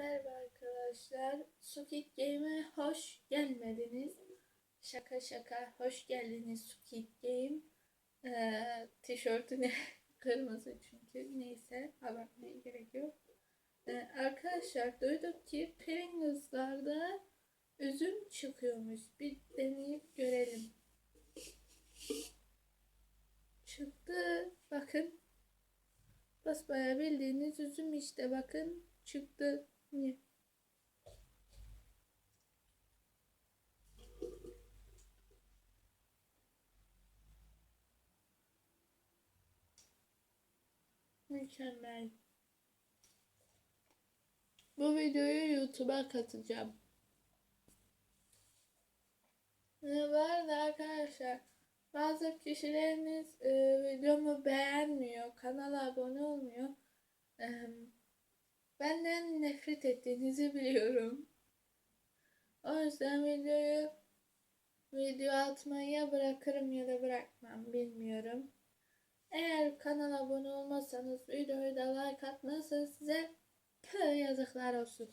merhaba arkadaşlar. Squid Game'e hoş gelmediniz. Şaka şaka hoş geldiniz Squid Game. Ee, tişörtüne kırmızı çünkü. Neyse abartmaya gerek yok. Ee, arkadaşlar duyduk ki Pringles'larda üzüm çıkıyormuş. Bir deneyip görelim. Çıktı. Bakın. Basbayağı bildiğiniz üzüm işte bakın çıktı. Niye? Mükemmel. Bu videoyu YouTube'a katacağım. Ne var da arkadaşlar bazı kişileriniz e, videomu beğenmiyor, kanala abone olmuyor. Benden nefret ettiğinizi biliyorum. O yüzden videoyu video atmayı bırakırım ya da bırakmam bilmiyorum. Eğer kanala abone olmazsanız videoyu da like atmazsanız size yazıklar olsun.